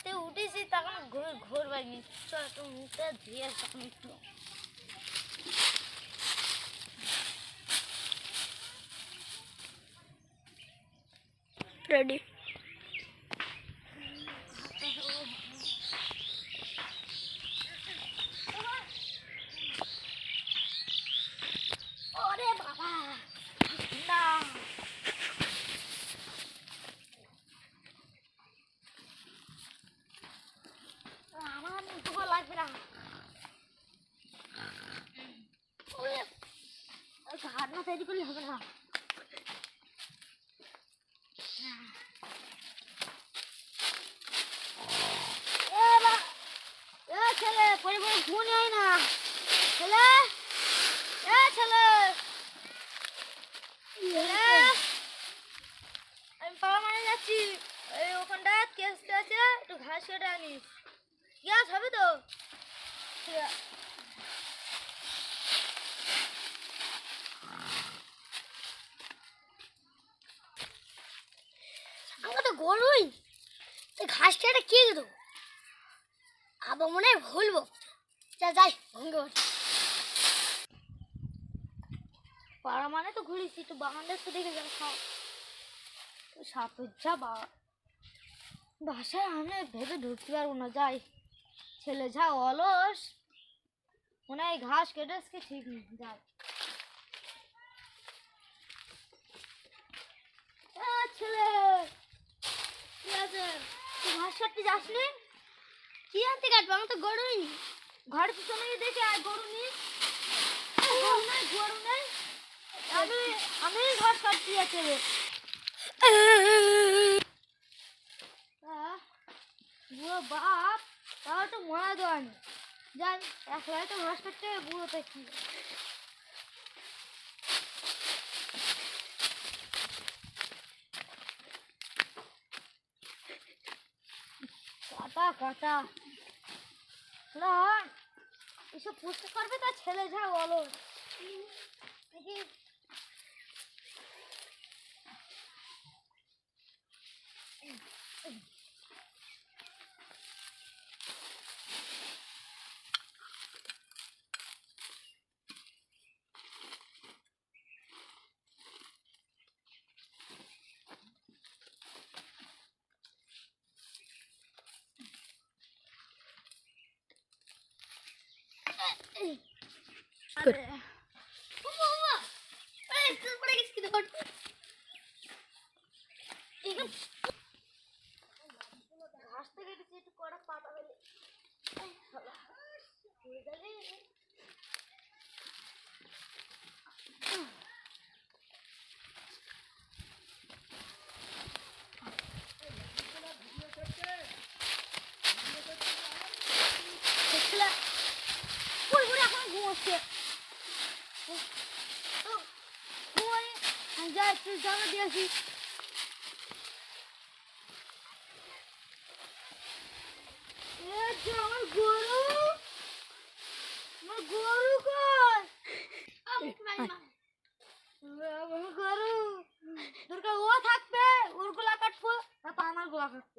থেকে উঠেছি তখন ঘুর ঘোর বাড়ি চল একটু মুখটা ধুয়ে তখন একটু। রেডি ওরে বাবা না আমার ওই ছেলে পরে আমি পাড়া মানে যাচ্ছি এই ওখানটা কেস আছে একটু ঘাস কেটে আনিস গ্যাস হবে তো। আমাকে তো গরুই। তো ঘাস কেটে কে দেবো আবার মনে হয় ভুলবো যা, যাই, ভঙ্গে ওঠে পাড়া মানে তো ঘুরিস, একটু বাগানটা তো দেখে যাবে খাও সাপের যা বাবা বাসায় আমি ভেবে ঢুকতে পারব না, যাই। ছেলে, যা অলস। মনে হয় ঘাস কেটে আজকে ঠিক নেই, যাই। ছেলে, কি আছে? তুই ঘাস কাটতে যাসনি? কি আনতে কাটবো? আমার তো গরুই নি ঘরের পিছনে দেখে, আর গরু নি গরু নেই গরু নেই। আমি আমি ঘাস কাটতে যাচ্ছি বাপ। তো মরা দেওয়ানি যাই একলাই তো ঘাস কাটতে হবে, বুড়ো তো কি। কাটা না এসব পুষতে পারবে তার ছেলে যা বলো। দেখি। Good. ঘাস থেকে একটু কড়া পাতা ফেলে ওই বুড়ি এখন ঘুমোচ্ছে। তো, ঘুমাই, আমি যাই একটু জামা দিয়েছি এ যে আমার গরু আমার গরু কই আমি মারি মা। আমার গরু দরকার ও থাকবে ওর গোলা কাটবো তারপর আমার গোলা কাটবো